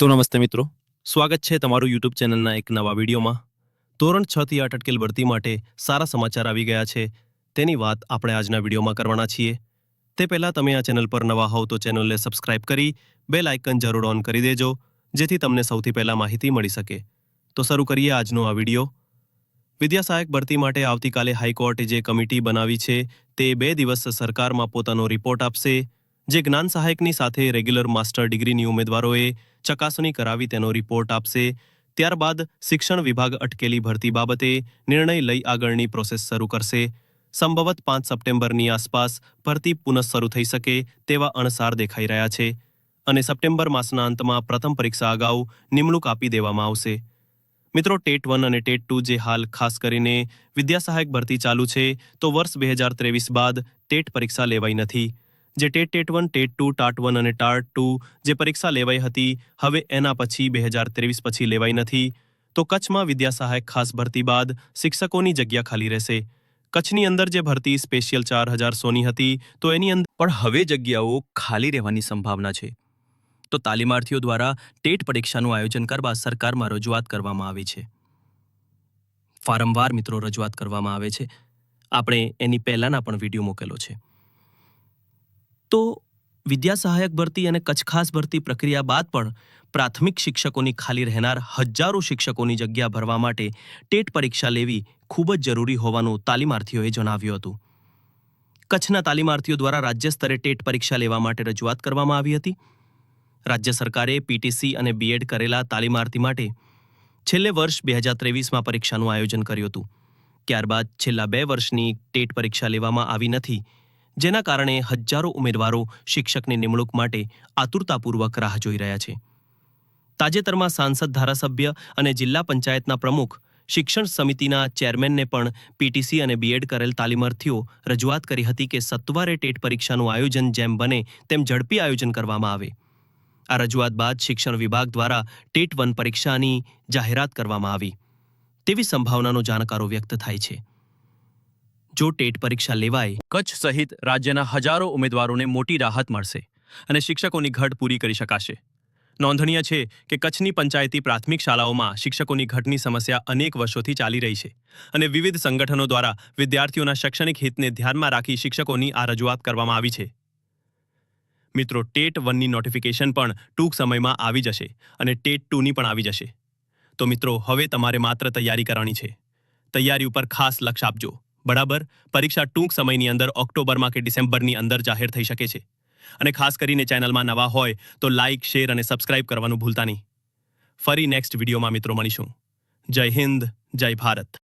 તો નમસ્તે મિત્રો. સ્વાગત છે તમારું યુટ્યુબ ચેનલના એક નવા વિડીયોમાં. ધોરણ છ થી આઠ અટકેલ ભરતી માટે સારા સમાચાર આવી ગયા છે. તેની વાત આપણે આજના વિડીયોમાં કરવાના છીએ. તે પહેલાં તમે આ ચેનલ પર નવા હોવ તો ચેનલને સબસ્ક્રાઇબ કરી, બેલ આઇકન જરૂર ઓન કરી દેજો, જેથી તમને સૌથી પહેલાં માહિતી મળી શકે. તો શરૂ કરીએ આજનો આ વીડિયો. વિદ્યાસહાયક ભરતી માટે આવતીકાલે હાઈકોર્ટે જે કમિટી બનાવી છે, તે બે દિવસ સરકારમાં પોતાનો રિપોર્ટ આપશે. જે જ્ઞાન સહાયકની સાથે રેગ્યુલર માસ્ટર ડિગ્રીની ઉમેદવારોએ ચકાસણી કરાવી તેનો રિપોર્ટ આપશે. ત્યારબાદ શિક્ષણ વિભાગ અટકેલી ભરતી બાબતે નિર્ણય લઈ આગળની પ્રોસેસ શરૂ કરશે. સંભવત પાંચ સપ્ટેમ્બરની આસપાસ ભરતી પુનઃ શરૂ થઈ શકે તેવા અણસાર દેખાઈ રહ્યા છે અને સપ્ટેમ્બર માસના અંતમાં પ્રથમ પરીક્ષા અગાઉ નિમણૂક આપી દેવામાં આવશે. મિત્રો, ટેટ વન અને ટેટ ટુ જે હાલ ખાસ કરીને વિદ્યાસહાયક ભરતી ચાલુ છે, તો વર્ષ બે હજાર ત્રેવીસ બાદ ટેટ પરીક્ષા લેવાઈ નથી. જે TET TET one, TET two, TAT one અને ટાટ ટુ જે પરીક્ષા લેવાઈ હતી, હવે એના પછી બે હજાર ત્રેવીસ પછી લેવાઈ નથી. તો કચ્છમાં વિદ્યા સહાયક ખાસ ભરતી બાદ શિક્ષકોની જગ્યા ખાલી રહેશે. કચ્છની અંદર જે ભરતી સ્પેશિયલ ચાર હજાર સોની હતી, તો એની અંદર પણ હવે જગ્યાઓ ખાલી રહેવાની સંભાવના છે. તો તાલીમાર્થીઓ દ્વારા ટેટ પરીક્ષાનું આયોજન કરવા સરકારમાં રજૂઆત કરવામાં આવી છે. વારંવાર મિત્રો રજૂઆત કરવામાં આવે છે. આપણે એની પહેલાના પણ વીડિયો મૂકેલો છે. તો વિદ્યા સહાયક ભરતી અને કચ્છ ખાસ ભરતી પ્રક્રિયા બાદ પણ પ્રાથમિક શિક્ષકોની ખાલી રહેનાર હજારો શિક્ષકોની જગ્યા ભરવા માટે ટેટ પરીક્ષા લેવી ખૂબ જ જરૂરી હોવાનું તાલીમાર્થીઓએ જણાવ્યું હતું. કચ્છના તાલીમાર્થીઓ દ્વારા રાજ્ય સ્તરે ટેટ પરીક્ષા લેવા માટે રજૂઆત કરવામાં આવી હતી. રાજ્ય સરકારે પીટીસી અને બીએડ કરેલા તાલીમાર્થી માટે છેલ્લે વર્ષ બે હજાર ત્રેવીસમાં પરીક્ષાનું આયોજન કર્યું હતું. ત્યારબાદ છેલ્લા બે વર્ષની ટેટ પરીક્ષા લેવામાં આવી નથી જેના કારણે હજારો ઉમેદવારો શિક્ષકની નિમણૂક માટે આતુરતાપૂર્વક રાહ જોઈ રહ્યા છે. તાજેતરમાં સાંસદ ધારાસભ્ય અને જિલ્લા પંચાયતના પ્રમુખ, શિક્ષણ સમિતિના ચેરમેનને પણ પીટીસી અને બીએડ કરેલ તાલીમાર્થીઓ રજૂઆત કરી હતી કે સત્વરે ટેટ પરીક્ષાનું આયોજન જેમ બને તેમ ઝડપી આયોજન કરવામાં આવે. આ રજૂઆત બાદ શિક્ષણ વિભાગ દ્વારા ટેટ વન પરીક્ષાની જાહેરાત કરવામાં આવી. તેવી સંભાવનાનો જાણકારો વ્યક્ત થાય છે. જો ટેટ પરીક્ષા લેવાય, કચ્છ સહિત રાજ્યના હજારો ઉમેદવારોને મોટી રાહત મળશે અને શિક્ષકોની ઘટ પૂરી કરી શકાશે. નોંધનીય છે કે કચ્છની પંચાયતી પ્રાથમિક શાળાઓમાં શિક્ષકોની ઘટની સમસ્યા અનેક વર્ષોથી ચાલી રહી છે અને વિવિધ સંગઠનો દ્વારા વિદ્યાર્થીઓના શૈક્ષણિક હિતને ધ્યાનમાં રાખી શિક્ષકોની આ રજૂઆત કરવામાં આવી છે. મિત્રો, ટેટ વનની નોટિફિકેશન પણ ટૂંક સમયમાં આવી જશે અને ટેટ ટુની પણ આવી જશે. તો મિત્રો, હવે તમારે માત્ર તૈયારી કરવાની છે. તૈયારી ઉપર ખાસ લક્ષ આપજો. બરાબર? પરીક્ષા ટૂંક સમયની અંદર ઓક્ટોબરમાં કે ડિસેમ્બરની અંદર જાહેર થઈ શકે છે. અને ખાસ કરીને ચેનલમાં નવા હોય તો લાઇક શેર અને સબસ્ક્રાઇબ કરવાનું ભૂલતા નહીં. ફરી નેક્સ્ટ વિડીયોમાં મિત્રો મળીશું. જય હિન્દ, જય ભારત.